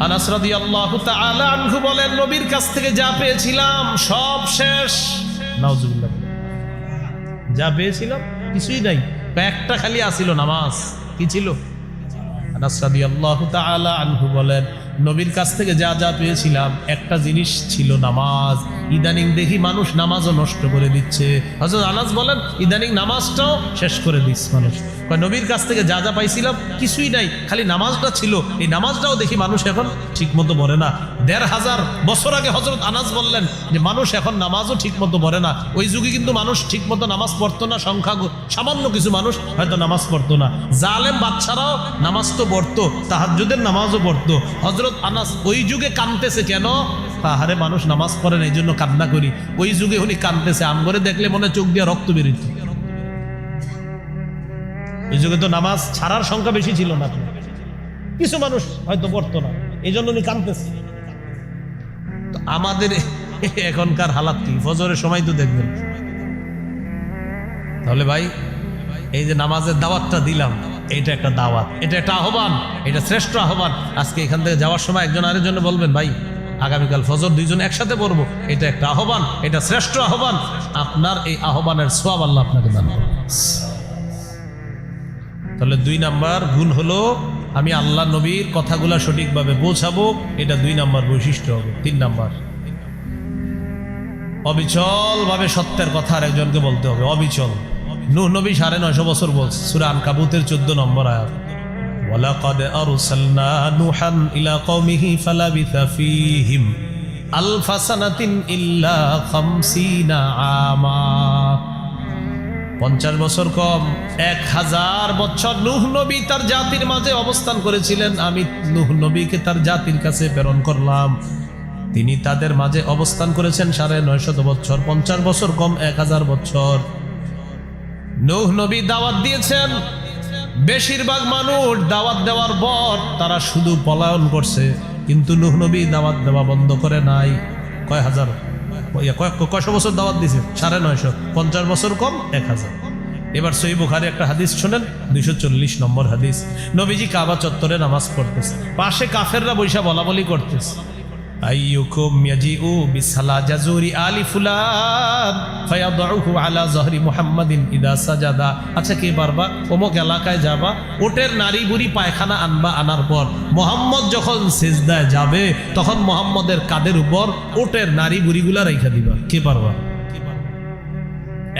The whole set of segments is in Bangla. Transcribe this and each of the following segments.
আনাস রাদিয়াল্লাহু তাআলা আনহু বলেন, নবীর কাছ থেকে যা পেয়েছিলাম সব শেষ। নাউজুবিল্লাহ। যা পেয়েছিলাম কিছুই নাই। একটা খালি আসিল নামাজ। কি ছিল? আনাস রাদিয়াল্লাহু তাআলা আনহু বলেন, নবীর কাছ থেকে যা যা পেয়েছিলাম, একটা জিনিস ছিল নামাজ। ইদানিং দেখি মানুষ নামাজও নষ্ট করে দিচ্ছে। হযরত আনাস বলেন, ইদানিং নামাজটাও শেষ করে দিচ্ছে মানুষ। নবীর কাছ থেকে যা যা পাইছিলাম, কিছুই নাই, খালি নামাজটা ছিল। এই নামাজটাও দেখি মানুষ এখন ঠিক মতো পড়ে না। দেড় হাজার বছর আগে হজরত আনাস বললেন যে, মানুষ এখন নামাজও ঠিক মতো পড়ে না। ওই যুগে কিন্তু মানুষ ঠিক মতো নামাজ পড়তো না, সংখ্যা সামান্য কিছু মানুষ হয়তো নামাজ পড়তো না। জালেম বাচ্চারাও নামাজ তো পড়তো তাহাজুদের নামাজও পড়তো। হজরত আনাস ওই যুগে কানতেছে কেন? তাহারে মানুষ নামাজ পড়েন এই জন্য কান্না করি। ওই যুগে উনি কানতেছে আম করে দেখলে মনে চোখ দিয়ে রক্ত বেরিত ওই যুগে তো নামাজ ছাড়ার সংখ্যা বেশি ছিল না কিছু মানুষ হয়তো পড়তো না। এই জন্য উনি কানতেছে তো আমাদের এখনকার হালাত কি? ফজরের সময় তো দেখবেন। তাহলে ভাই, এই যে নামাজের দাওয়াতটা দিলাম, এটা একটা দাওয়াত। এটা একটা আহ্বান, এটা শ্রেষ্ঠ আহ্বান। আজকে এখান থেকে যাওয়ার সময় একজন আরেকজন বলবেন, ভাই, আগামীকাল ফজর দুইজন একসাথে পড়ব। এটা একটা আহ্বান, এটা শ্রেষ্ঠ আহ্বান। আপনার এই আহ্বানের সোয়াব আল্লাহ আপনাকে দান করবে তাহলে দুই নাম্বার ভুল হলো, আমি আল্লাহ নবীর কথাগুলো সঠিকভাবে বোঝাবো, এটা দুই নাম্বার বৈশিষ্ট্য হবে, তিন নাম্বার। অবিচলভাবে সত্যের কথা আর একজনকে বলতে হবে, অবিচল। নূহ নবী সাড়ে নয়শো বছর বলছে সুরান কাবুতের চোদ্দ নম্বর আয়াত। ওয়ালাকাদ আমা। পঞ্চাশ বছর কম, এক হাজার বছর নুহ নবী তার জাতির মাঝে অবস্থান করেছিলেন। আমি নুহ নবীকে তার জাতির কাছে প্রেরণ করলাম। তিনি তাদের মাঝে অবস্থান করেছেন সাড়ে নয়শত বছর, পঞ্চাশ বছর কম, এক হাজার বছর। নূহ নবী দাওয়াত দিয়েছেন। বেশিরভাগ মানুষ দাওয়াত দেওয়ার পর তারা শুধু পলায়ন করছে, কিন্তু নূহ নবী দাওয়াত দেওয়া বন্ধ করে নাই। কয় হাজার? কয়শো বছর দাওয়াত দিছে? সাড়ে নয়শো। পঞ্চাশ বছর কম, এক হাজার। এবার সই বুখারি একটা হাদিস শোনেন, দুইশো চল্লিশ নম্বর হাদিস। নবীজি কাবা চত্বরে নামাজ পড়তেছে। পাশে কাফেররা বৈশা বলা বলি করতেছে। আইয়ুকুম ইয়াজিউ আলি জহরি ইদা সাজাদা। আচ্ছা কে অমুক এলাকায় যাবা ওটের নারী বুড়ি পায়খানা আনবা আনার পর যখন যাবে, তখন মোহাম্মদের কাদের উপর ওটের নারী বুড়িগুলা রেখে দিবা। কে পারবা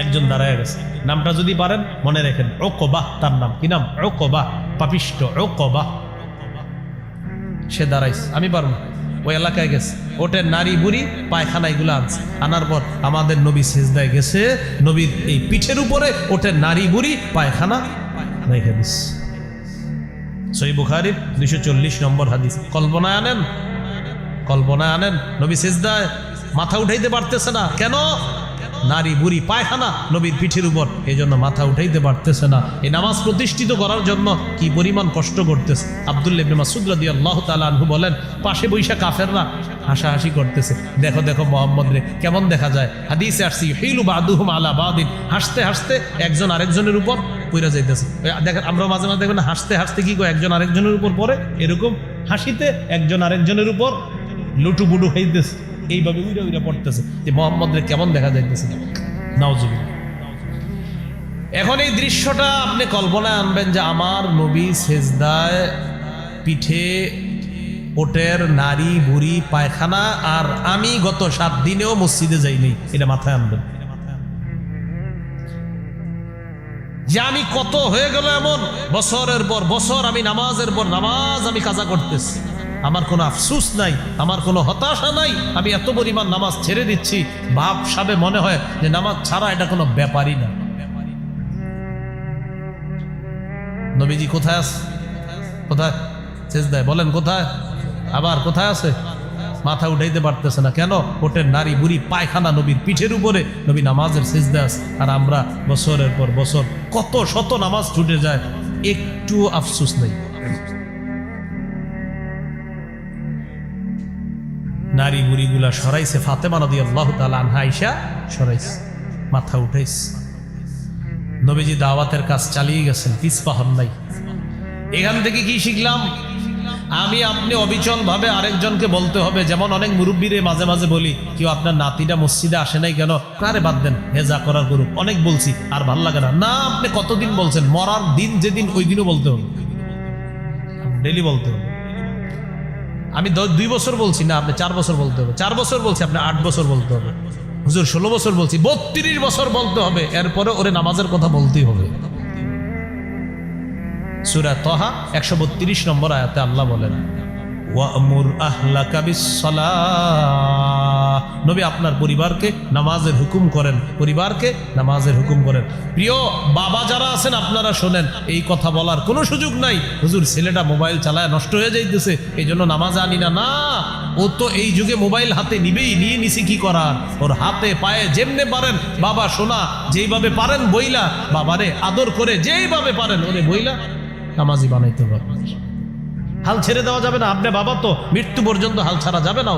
একজন দাঁড়ায় গেছে। নামটা যদি পারেন, মনে রেখেন। ওকবাহ তার নাম। কি নাম? ওকবাহ পাপিষ্ট ওকবাহ সে দাঁড়াইছে। আমি পারব। ওই এলাকায় গেছে। ওটের নারী বুড়ি পায়খানা এগুলো আনছে। আনার পর আমাদের নবী সেজদায় গেছে। নবীর এই পিঠের উপরে ওটের নারী বুড়ি পায়খানা রেখে দিস সই বুখারির দুইশো চল্লিশ নম্বর হাদিস। কল্পনায় আনেন? কল্পনায় আনেন? নবী সেজদায় মাথা উঠাইতে পারতেছে না। কেন? নারী বুড়ি পায়খানা নবীর পিঠের উপর। এই জন্য মাথা উঠাইতে পারতেছে না। এই নামাজ প্রতিষ্ঠিত করার জন্য কি পরিমাণ কষ্ট করতেছে? আবদুল্লাহ ইবনে মাসউদ রাদিয়াল্লাহু তাআলা বলেন, পাশে বৈশা কাফেররা হাসাহাসি করতেছে। দেখো দেখো মোহাম্মদ রে, কেমন দেখা যায়? হাদিসে আসছি হিলু বাদুহুম আলা বাদিন। হাসতে হাসতে একজন আরেকজনের উপর পইরা যাইতেছে। দেখেন, আমরা মাঝে মাঝে দেখবেন হাসতে হাসতে কি কয়? একজন আরেকজনের উপর পরে এরকম হাসিতে একজন আরেকজনের উপর লুটু বুডু হইতেছে এইভাবে উইরা উইরা পড়তেছে যে মোহাম্মদরে কেমন দেখা যাইতেছে এখন এই দৃশ্যটা আপনি কল্পনায় আনবেন যে আমার নবী সেজদায় পিঠে, ওটের নারী, বুড়ি, পায়খানা আর আমি গত সাত দিনেও মসজিদে যাইনি, এটা মাথায় আনবেন। যে আমি কত হয়ে গেল এমন, বছরের পর বছর আমি নামাজের পর নামাজ আমি কাজা করতেছি। আমার কোনো আফসুস নাই, আমার কোনো হতাশা নাই, আমি এত পরিমাণ নামাজ ছেড়ে দিচ্ছি। ভাব সাবে মনে হয় যে নামাজ ছাড়া এটা কোনো ব্যাপারই না। নবীজি কোথায় আছে কোথায়? শেষ দেয় বলেন কোথায়? আবার কোথায় আছে? মাথা উঠাইতে পারতেছে না। কেন? ওটের নারী বুড়ি পায়খানা নবীর পিঠের উপরে নবী নামাজের সেজদা আছে। আর আমরা বছরের পর বছর কত শত নামাজ ছুটে যায় একটু আফসুস নেই। নারী বুড়িগুলা সরাইছে, ফাতেমা নদী আল্লাহ তালা আনহা সরাইছে, মাথা উঠাইছে। নবীজি দাওয়াতের কাজ চালিয়ে গেছেন পিছপা হন নাই। এখান থেকে কি শিখলাম? আমি আপনি অবিচল ভাবে আরেকজনকে বলতে হবে, যেমন অনেক মুরব্বীরে মাঝে মাঝে বলি, কেউ আপনার নাতিটা মসজিদে আসে নাই কেন? আরে বাদ দেন? হেজা করার করুক। অনেক বলছি, আর ভালো লাগে না। না, আপনি কতদিন বলছেন? মরার দিন যেদিন, ওই দিনও বলতে হবে। ডেলি বলতে হবে। আমি দুই বছর বলছি, না, আপনি চার বছর বলতে হবে। চার বছর বলছি, আপনি আট বছর বলতে হবে। হুজুর, ষোলো বছর বলছি, বত্রিশ বছর বলতে হবে। এরপরে ওরে নামাজের কথা বলতেই হবে। সুরা তহা একশো বত্রিশ নম্বর আয়াতে আল্লাহ বলেন, ওয়ামুর আহলাকা বিসসালাহ নবী আপনার পরিবারকে নামাজের হুকুম করেন। পরিবারকে নামাজের হুকুম করেন। প্রিয়, বাবা যারা আছেন, আপনারা শোনেন, এই কথা বলার কোনো সুযোগ নাই। হুজুর, ছেলেটা মোবাইল চালায় নষ্ট হয়ে যাইতেছে এই জন্য নামাজ আনি না। না, ও তো এই যুগে মোবাইল হাতে নিবেই, নিয়ে নিছি কি করার? ওর হাতে, পায়ে যেমনে পারেন, বাবা শোনা, যেইভাবে পারেন বইলা, বাবারে আদর করে যেইভাবে পারেন, ওরে বইলা নামাজি বানাইতে হবে। হাল ছেড়ে দেওয়া যাবে না, আপনি বাবা তো মৃত্যু পর্যন্ত হাল ছাড়া যাবে না।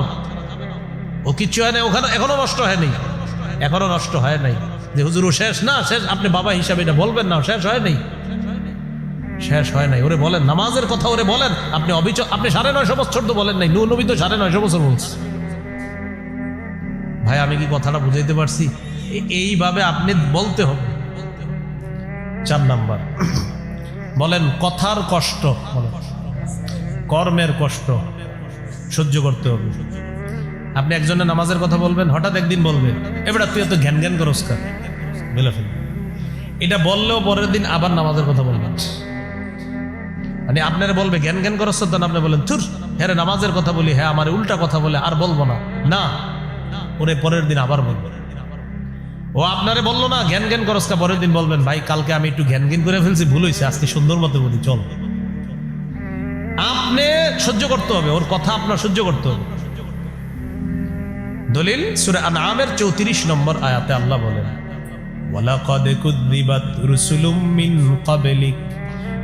ও কিচ্ছু হয় না ওখানে এখনও নষ্ট হয়নি। এখনও নষ্ট হয় নাই। যে হুজুর শেষ না, শেষ আপনি বাবা হিসাবে এটা বলবেন না শেষ হয় নাই। শেষ হয় নাই, ওরে বলেন, নামাজের কথা ওরে বলেন, আপনি অবিচ আপনি সাড়ে নয়শো বছর তো বলেন নাই, নু নবী তো সাড়ে নয়শো বছর বলছে। ভাই, আমি কি কথাটা বুঝাইতে পারছি? এইভাবে আপনি বলতে হবে। চার নাম্বার। বলেন, কথার কষ্ট। কর্মের কষ্ট। সহ্য করতে হবে। আপনি একজনের নামাজের কথা বলবেন, হঠাৎ একদিন বলবেন এবার তুই এত ঘ্যান ঘ্যান করস কার বলে ফেল এটা বললেও পরের দিন আবার নামাজের কথা বলবেন। মানে আপনারা বলবে জ্ঞান জ্ঞান করস তো? আপনি বলেন থুর হ্যাঁ নামাজের কথা বলি হ্যাঁ আমার উল্টা কথা বলে আর বলব না। না। ওরে পরের দিন আবার বলব ও আপনারে বলল না জ্ঞান জ্ঞান করসকা পরের দিন বলবেন, ভাই, কালকে আমি একটু জ্ঞান জ্ঞান করে ফেলছি, ভুল হয়েছে আজকে সুন্দর মতো বলি চল। আপনি সহ্য করতে হবে, ওর কথা আপনার সহ্য করতে হবে। দলিল সুরে আনআমের চৌত্রিশ নম্বর আয়াতে আল্লাহ বলেন ওয়ালাকাদ কুযযিবাত রুসুলুম মিন ক্বাবলিক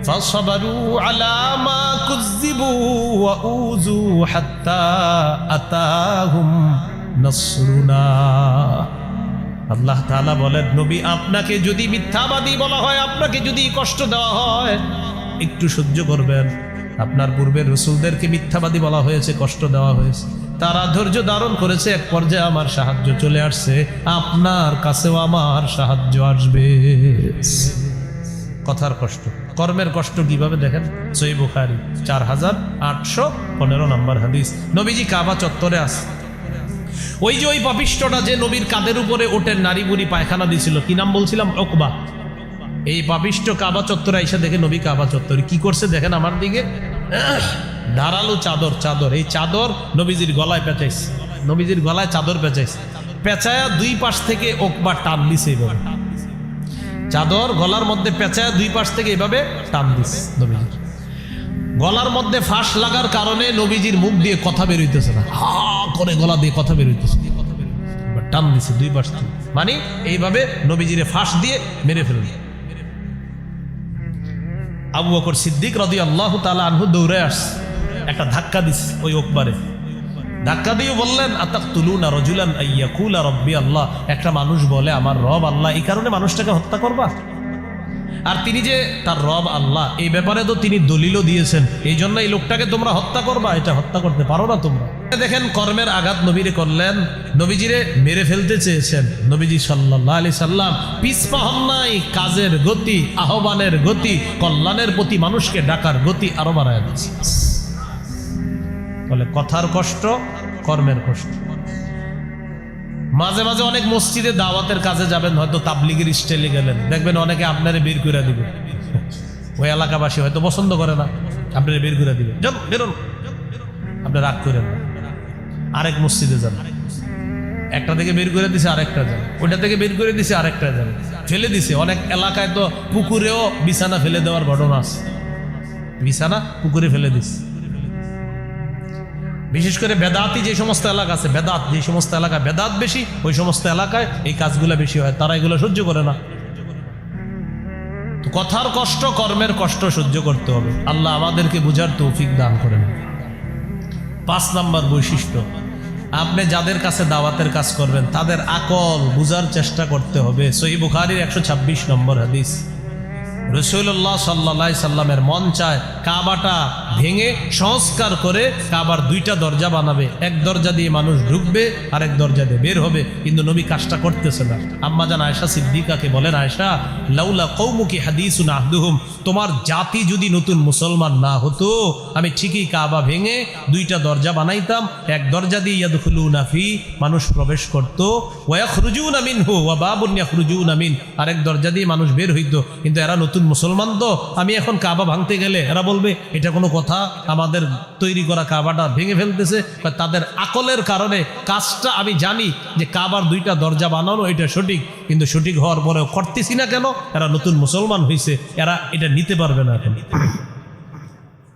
فصبروا على ما كذبوا وأوذوا حتى أتاهم نصرنا আল্লাহ তাআলা বলেন নবী আপনাকে যদি মিথ্যাবাদী বলা হয় আপনাকে যদি কষ্ট দেওয়া হয় একটু সহ্য করবেন আপনার পূর্বের রসুলদেরকে মিথ্যাবাদী বলা হয়েছে কষ্ট দেওয়া হয়েছে তারা ধৈর্য ধারণ করেছে, এক পর্যায়ে আমার সাহায্য চলে আসছে। আপনার কাছেও আমার সাহায্য আসবে। কথার কষ্ট। কর্মের কষ্ট কীভাবে দেখেন? সই বুখারি, চার হাজার আটশো পনেরো নম্বর হাদিস। নবীজি কাবা চত্বরে আছে ওই যে ওই পাপিষ্টটা যে নবীর কাদের উপরে ওটের নারী বুড়ি পায়খানা দিছিল। কি নাম বলছিলাম? অকবা এই পাপিষ্ট কাবা চত্বরে এসে দেখে নবী কাবা চত্বরে কি করছে দেখেন আমার দিকে? ধারালো চাদর চাদর। এই চাদর নবীজির গলায় পেঁচাইছে। নবীজির গলায় চাদর পেঁচাইছে। পেঁচায়া দুই পাশ থেকে ওকবা টান দিছে এইভাবে চাদর গলার মধ্যে পেঁচায়া দুই পাশ থেকে এইভাবে টান দিস নবীজির। গলার মধ্যে ফাঁস লাগার কারণে নবীজির মুখ দিয়ে কথা বেরোইতেছে না। হা, করে গলা দিয়ে কথা বেরোইতেছে টান দিছে দুই পাশ থেকে। মানে এইভাবে নবীজিরে ফাঁস দিয়ে মেরে ফেলল। আবু বকর সিদ্দিক রদি আল্লাহ তালা আনহু দৌড়ে আস একটা ধাক্কা দিস ওই ওকবারে। ধাক্কা দিয়ে বললেন আতাক আর রজুলান ইয়াকুল আর রব্বি আল্লাহ। একটা মানুষ বলে, আমার রব আল্লাহ। এই কারণে মানুষটাকে হত্যা করবা। আর তিনি যে তার রব আল্লাহ, এই ব্যাপারে তো তিনি দলিলও দিয়েছেন। এই জন্য এই লোকটাকে তোমরা হত্যা করবা, এটা হত্যা করতে পারো না তোমরা। দেখেন, কর্মের আঘাত নবীরে করলেন, নবীজিরে মেরে ফেলতে চেয়েছেন। নবীজি সাল্লাহ আলি সাল্লাম পিসপা হন নাই, কাজের গতি, আহ্বানের গতি, কল্যাণের প্রতি মানুষকে ডাকার গতি আরও বাড়ায় দিচ্ছে বলে কথার কষ্ট, কর্মের কষ্ট। মাঝে মাঝে অনেক মসজিদে দাওয়াতের কাজে যাবেন, হয়তো তাবলিগের স্টাইলে গেলেন। দেখবেন অনেকে আপনারে বের করে দিবে। ওই এলাকাবাসী হয়তো পছন্দ করে না, আপনারা বের করে দিবে। বেরোন। আপনি রাগ করেন আরেক মসজিদে যান। একটা থেকে বের করে দিছে, আরেকটা যান। ওইটা থেকে বের করে দিছে, আরেকটা যান। ফেলে দিছে। অনেক এলাকায় তো পুকুরেও বিছানা ফেলে দেওয়ার ঘটনা আছে। বিছানা পুকুরে ফেলে দিছে। বিশেষ করে বেদাতি যে সমস্ত এলাকা আছে, বেদাত যে সমস্ত এলাকা, বেদাত বেশি, ওই সমস্ত এলাকায় এই কাজগুলো বেশি হয়। তারা এগুলো সহ্য করে না। কথার কষ্ট, কর্মের কষ্ট সহ্য করতে হবে। আল্লাহ আমাদেরকে বুঝার তৌফিক দান করেন। পাঁচ নাম্বার বৈশিষ্ট্য, আপনি যাদের কাছে দাওয়াতের কাজ করবেন, তাদের আকল বুঝার চেষ্টা করতে হবে। সহি বুখারির একশো ছাব্বিশ নম্বর হাদিস। রসুল্লাহ সাল্লা সাল্লামের মন চায় কাবাটা ভেঙে সংস্কার করে কাবার দুইটা দরজা বানাবে। এক দরজা দিয়ে মানুষ ঢুকবে আর এক দরজা দিয়ে বের হবে। কিন্তু নবী কাজটা করতেছে না। আম্মা জান আয়সা সিদ্দিকাকে বলেন আয়সা লাউলা কৌমুকি হাদিসুন আহদুহুম। তোমার জাতি যদি নতুন মুসলমান না হতো, আমি ঠিকই কাবা ভেঙে দুইটা দরজা বানাইতাম। এক দরজা দিয়ে ইয়াদখুলুন নাফি মানুষ প্রবেশ করতো। ওয়াখরুজুন আমিন হু ওয়া বাবুন ইয়াখরুজুন আমিন আরেক দরজা দিয়ে মানুষ বের হইতো। কিন্তু এরা নতুন মুসলমান তো, আমি এখন কাবা ভাঙতে গেলে এরা বলবে, এটা কোনো কথা? আমাদের তৈরি করা কাবাটা ভেঙে ফেলতেছে। বা তাদের আকলের কারণে কাজটা আমি জানি যে কাবার দুইটা দরজা বানানো, এটা সঠিক। কিন্তু সঠিক হওয়ার পরেও করতেছি না কেন? এরা নতুন মুসলমান হয়েছে এরা এটা নিতে পারবে না এখন।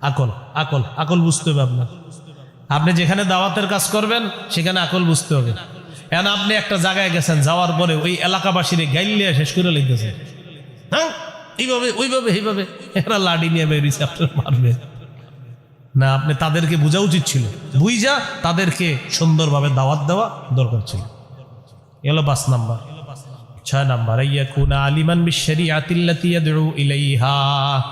আকল আকল আকল বুঝতে হবে আপনার। আপনি যেখানে দাওয়াতের কাজ করবেন, সেখানে আকল বুঝতে হবে। এখন আপনি একটা জায়গায় গেছেন, যাওয়ার পরে ওই এলাকাবাসীর গাইলিয়া শেষ করে লিখতেছেন হ্যাঁ? এইভাবে, ওইভাবে, এইভাবে। এরা লাডি নিয়ে বেরিয়েছে, আপনার মারবে না, আপনি তাদেরকে বোঝা উচিত ছিল। বুঝা তাদেরকে সুন্দরভাবে দাওয়াত দেওয়া দরকার ছিল। এলো পাঁচ নাম্বার। ছয় নাম্বার আলিমান ইলাইহা।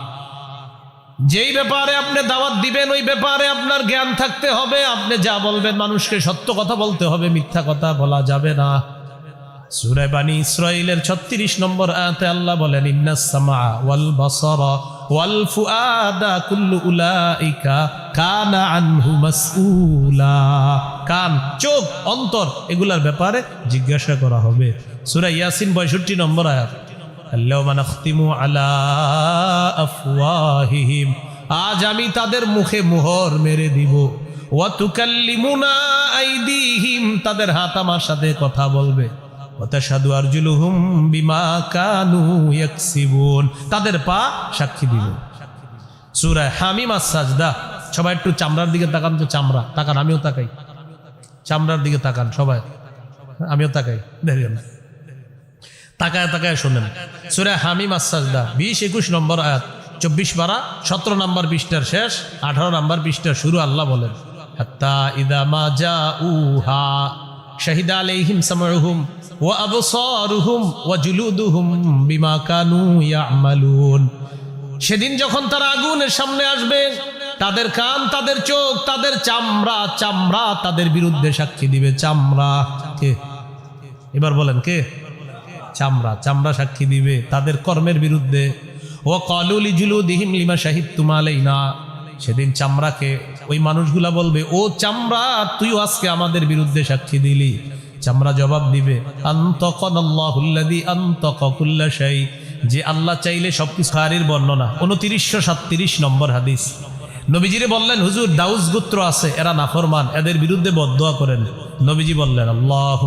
যেই ব্যাপারে আপনি দাওয়াত দিবেন, ওই ব্যাপারে আপনার জ্ঞান থাকতে হবে। আপনি যা বলবেন, মানুষকে সত্য কথা বলতে হবে। মিথ্যা কথা বলা যাবে না। সূরা বানী ইসরাইলের 36 নম্বর আয়াতে আল্লাহ বলেন ইন্নাস ওয়াল বাসারা ওয়াল ফুআদা কুল্লু উলাইকা কানা আনহু মাসউলা। কান, চোখ, অন্তর, এগুলার ব্যাপারে জিজ্ঞাসা করা হবে। সূরা ইয়াসিন 62 নম্বর আয়াত আল্লাহুম্মা নাখতিমু আলা আফওয়াহিহিম। আজ আমি তাদের মুখে মোহর মেরে দিব। ওয়া তুকাল্লিমুনা আইদিহিম। তাদের হাত আমার সাথে কথা বলবে। ওয়াতাশহাদু আরজুলুহুম বিমা কানু ইয়াকসিবুন। তাদের পা সাক্ষী দিবে সূরা হামিম আস-সাজদা, সবাই একটু চামড়ার দিকে তাকান তো চামড়া। তাকান, আমিও তাকাই। চামড়ার দিকে তাকান সবাই। আমিও তাকাই। দেখেন তাকায় তাকায় শোনেন। সুরে হামিম আসাজদা বিশ একুশ নম্বর আয়াত, চব্বিশ বারা সতেরো নম্বর পৃষ্ঠার শেষ, আঠারো নম্বর পৃষ্ঠার শুরু আল্লাহ বলেন, হাত্তা ইদা মা যা উহা শাহিদা আলাইহিম সামউহুম ওয়া আবসারুহুম ওয়া জুলুদুহুম বিমা কানু ইয়ামালুন। সেদিন যখন তারা আগুনের সামনে আসবে, তাদের কান, তাদের চোখ, তাদের চামড়া চামড়া তাদের বিরুদ্ধে সাক্ষী দিবে। চামড়া কে? এবার বলেন কে? চামড়া চামড়া সাক্ষী দিবে তাদের কর্মের বিরুদ্ধে। ও কলুলি জুলু দিহিম লিমা শাহিদ তুমালেই না সেদিন চামড়াকে ওই মানুষগুলা বলবে, ও চামড়া, তুইও আজকে আমাদের বিরুদ্ধে সাক্ষী দিলি। চামড়া জবাব দিবে যে আল্লাহ চাইলে সবকিছু হারির বর্ণনা। উনতিরিশশো সাতত্রিশ নম্বর হাদিস। নবীজিরে বললেন, হুজুর, দাউস গোত্র আছে, এরা নাফরমান, এদের বিরুদ্ধে বদোয়া করেন। নবীজি বললেন আল্লাহ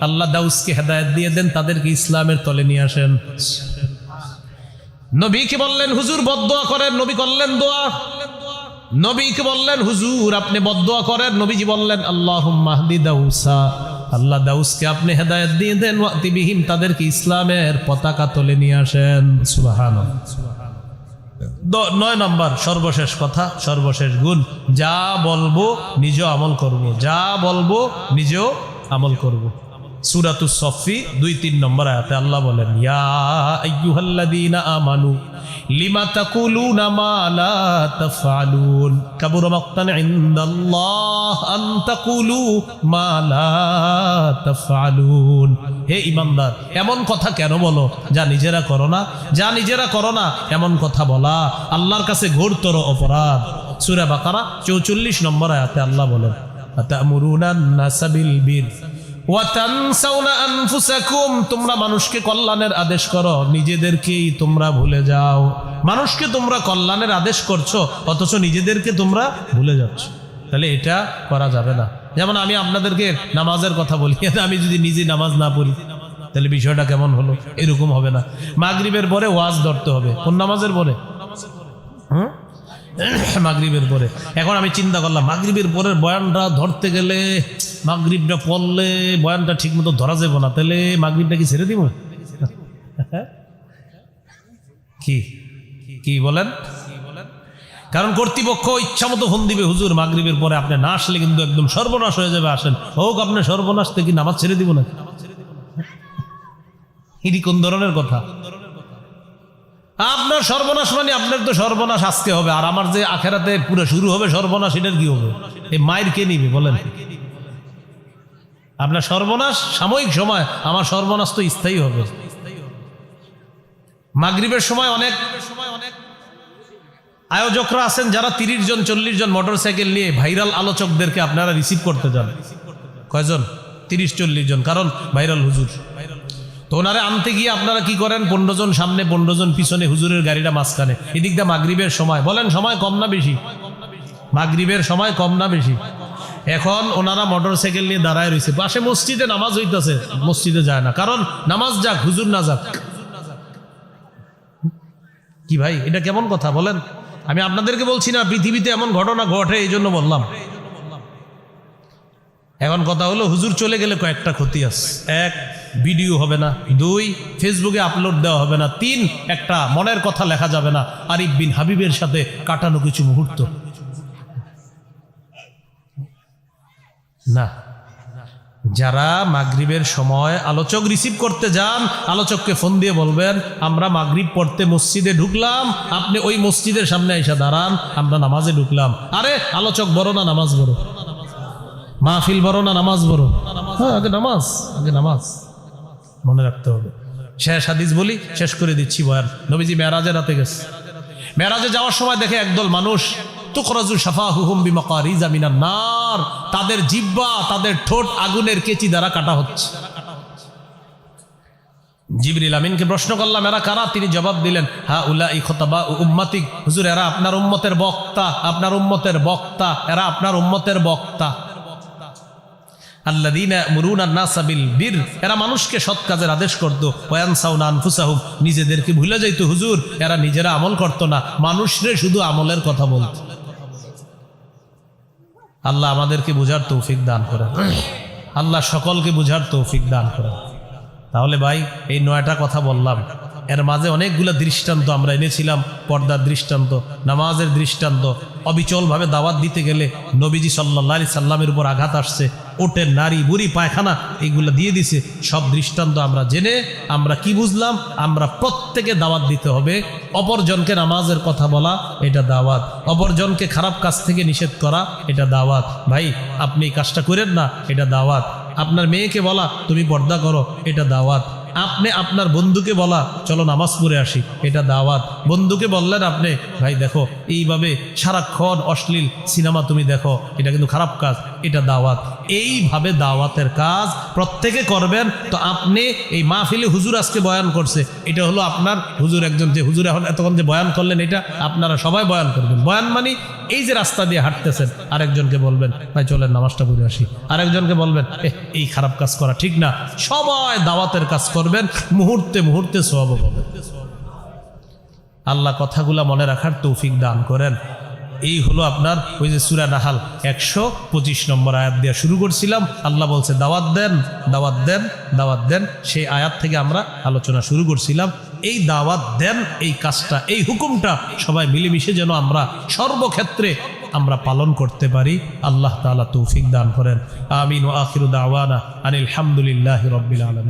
আল্লাহ দাউসকে হেদায়েত দিয়ে দেন, তাদেরকে ইসলামের তলে নিয়ে আসেন। নবীকে বললেন, হুজুর বদোয়া করেন। নবী করলেন দোয়া। নবীকে বললেন, হুজুর, আপনি বদোয়া করেন। নবীজি বললেন আল্লাহ দাউসা। আল্লাহ দাউসকে আপনি হেদায়ত দিয়ে দেন, ওয়াতিবিহিম, তাদেরকে ইসলামের পতাকা তুলে নিয়ে আসেন। সুবহানাল্লাহ। দ- নয় নম্বর, সর্বশেষ কথা, সর্বশেষ গুণ। যা বলব, নিজ আমল করব। যা বলব নিজেও আমল করব। সুরাতু সফি দুই, তিন নম্বর আয়াতে আল্লাহ বলেন, ইয়া আমানু। লিমা তাকুলুনা মা লা তাফআলুন? কাবুরা মাকতান ইনদাল্লাহ আন তাকুলু মা লা হে ইমানদার, এমন কথা কেন বলো? যা নিজেরা করো না, যা নিজেরা করো না, এমন কথা বলা আল্লাহর কাছে ঘোরতর অপরাধ। সূরা বাকারা চৌচল্লিশ নম্বর আয়াতে আল্লাহ বলেন আতামুরুনা নাসা বিল বির? তোমরা মানুষকে কল্যাণের আদেশ করো, নিজেদেরকেই তোমরা ভুলে যাও। মানুষকে তোমরা কল্যাণের আদেশ করছ, অথচ নিজেদেরকে তোমরা ভুলে যাচ্ছ। তাহলে এটা করা যাবে না। যেমন আমি আপনাদেরকে নামাজের কথা বলি, আমি যদি নিজে নামাজ না পড়ি, তাহলে বিষয়টা কেমন হলো? এরকম হবে না। মাগরিবের পরে ওয়াজ ধরতে হবে। কোন নামাজের পরে? হুম? মাগরিবের পরে। এখন আমি চিন্তা করলাম, মাগরিবের পরের বয়ানটা ধরতে গেলে মাগরিবটা পড়লে বয়ানটা ঠিক মতো ধরা যাবে না, তাহলে মাগরিবটা কি ছেড়ে দিব? কি? কি বলেন? কারণ কর্তৃপক্ষ ইচ্ছা মতো ফোন দিবে, হুজুর, মাগরিবের পরে আপনি না আসলে কিন্তু একদম সর্বনাশ হয়ে যাবে, আসেন। হোক, আপনি সর্বনাশ থেকে নামাজ ছেড়ে দিব না এটি কোন ধরনের কথা? আপনার সর্বনাশ মানে আপনার তো সর্বনাশ আসতে হবে, আর আমার যে আখেরাতে পুরো শুরু হবে সর্বনাশ, এটার কি হবে? এই মায়ের কে নিবে, বলেন। আপনার সর্বনাশ সাময়িক সময়, আমার সর্বনাশ তো স্থায়ী হবে। মাগরিবের সময় অনেক আয়োজকরা আছেন, যারা তিরিশ জন, চল্লিশ জন মোটরসাইকেল নিয়ে ভাইরাল আলোচকদেরকে আপনারা রিসিভ করতে যান। কয়জন? তিরিশ, চল্লিশ জন, কারণ ভাইরাল হুজুর। তো ওনারে আনতে গিয়ে আপনারা কি করেন? পনেরো জন সামনে, পনেরো জন পিছনে হুজুরের গাড়িটা মাঝখানে। এদিক দিয়ে মাগরিবের সময়। বলেন, সময় কম না বেশি? মাগরিবের সময় কম না বেশি? এখন ওনারা মোটর সাইকেল নিয়ে দাঁড়ায় রয়েছে। পাশে মসজিদে নামাজ হইতেছে। মসজিদে যায় না। কারণ নামাজ যাক, হুজুর না যাক। কি ভাই, এটা কেমন কথা? বলেন। আমি আপনাদেরকে বলছি না, পৃথিবীতে এমন ঘটনা ঘটে, এই জন্য বললাম। এখন কথা হলো, হুজুর চলে গেলে কয়েকটা ক্ষতি আছে। এক ভিডিও হবে না, দুই, ফেসবুকে আপলোড দেওয়া হবে না, তিন, একটা মনের কথা লেখা যাবে না, আরিফ বিন হাবিবের সাথে কাটানো কিছু মুহূর্ত। না, যারা মাগরিবের সময় আলোচক রিসিভ করতে যান, আলোচককে ফোন দিয়ে বলবেন, আমরা মাগরিব পড়তে মসজিদে ঢুকলাম, আপনি ওই মসজিদের সামনে এসে দাঁড়ান, আমরা নামাজে ঢুকলাম। আরে, আলোচক বড় না নামাজ বড়? মাহফিল বড় না নামাজ বড়? হ্যাঁ আগে নামাজ আগে নামাজ। মনে রাখতে হবে। শেষ হাদিস বলি, শেষ করে দিচ্ছি বয়ান। নবীজি মেরাজে রাতে গেছে। মেরাজে যাওয়ার সময় দেখে একদল মানুষ তাদের জিব্বা, তাদের ঠোঁট আগুনের কেচি দ্বারা কাটা হচ্ছে। জিবরিল আমিনকে প্রশ্ন করলাম, এরা কারা? তিনি জবাব দিলেন, হা উলা ই খতাবা উম্মাতিক। হুজুর, এরা আপনার উম্মতের বক্তা, আপনার উম্মতের বক্তা, এরা আপনার উম্মতের বক্তা। মানুষকে সৎ কাজের আদেশ ভুলে হুজুর, এরা নিজেরা আমল না। মানুষরে শুধু আমলের কথা আল্লাহ আমাদেরকে বুঝার তৌফিক দান করেন। আল্লাহ সকলকে বুঝার তৌফিক দান করেন। তাহলে ভাই, এই নয়টা কথা বললাম। এর মাঝে অনেকগুলো দৃষ্টান্ত আমরা এনেছিলাম, পর্দার দৃষ্টান্ত, নামাজের দৃষ্টান্ত। অবিচলভাবে দাওয়াত দিতে গেলে নবীজি সাল্লা সাল্লামের উপর আঘাত আসছে। ওটের নারী বুড়ি, পায়খানা, এইগুলো দিয়ে দিছে। সব দৃষ্টান্ত আমরা জেনে, আমরা কি বুঝলাম? আমরা প্রত্যেকে দাওয়াত দিতে হবে। অপরজনকে নামাজের কথা বলা, এটা দাওয়াত। অপরজনকে খারাপ কাজ থেকে নিষেধ করা, এটা দাওয়াত। ভাই, আপনি এই কাজটা করেন না, এটা দাওয়াত। আপনার মেয়েকে বলা, তুমি পর্দা করো, এটা দাওয়াত। আপনি আপনার বন্ধুকে বলা, চলো নামাজ পড়ে আসি, এটা দাওয়াত। বন্ধুকে বললেন আপনি, ভাই, দেখো, এইভাবে সারাক্ষণ অশ্লীল সিনেমা তুমি দেখো, এটা কিন্তু খারাপ কাজ, এটা দাওয়াত। এইভাবে দাওয়াতের কাজ প্রত্যেকে করবেন। তো আপনি এই মাহফিলে হুজুর আজকে বয়ান করছে। এটা হলো আপনার হুজুর একজন যে হুজুর এখন এতক্ষণ যে বয়ান করলেন, এটা আপনারা সবাই বয়ান করবেন। বয়ান মানে এই যে রাস্তা দিয়ে হাঁটতেছেন, আরেকজনকে বলবেন, ভাই, চলেন, নামাজটা পড়ে আসি। আরেকজনকে বলবেন এই খারাপ কাজ করা ঠিক না। সবাই দাওয়াতের কাজ করবেন, মুহূর্তে মুহূর্তে সব আল্লাহ কথাগুলা মনে রাখার তৌফিক দান করেন। এই হলো আপনার ওই যে সুরা নাহাল একশো পঁচিশ নম্বর আয়াত দেওয়া শুরু করছিলাম। আল্লাহ বলছে, দাওয়াত দেন দাওয়াত দেন দাওয়াত দেন। সেই আয়াত থেকে আমরা আলোচনা শুরু করছিলাম। এই দাওয়াত দেন, এই কাজটা, এই হুকুমটা সবাই মিলেমিশে যেন আমরা সর্বক্ষেত্রে আমরা পালন করতে পারি। আল্লাহ তাআলা তৌফিক দান করেন। আমিন ও আখিরু দাওয়ানা আনিল হামদুলিল্লাহ রব্বিল আলমিন।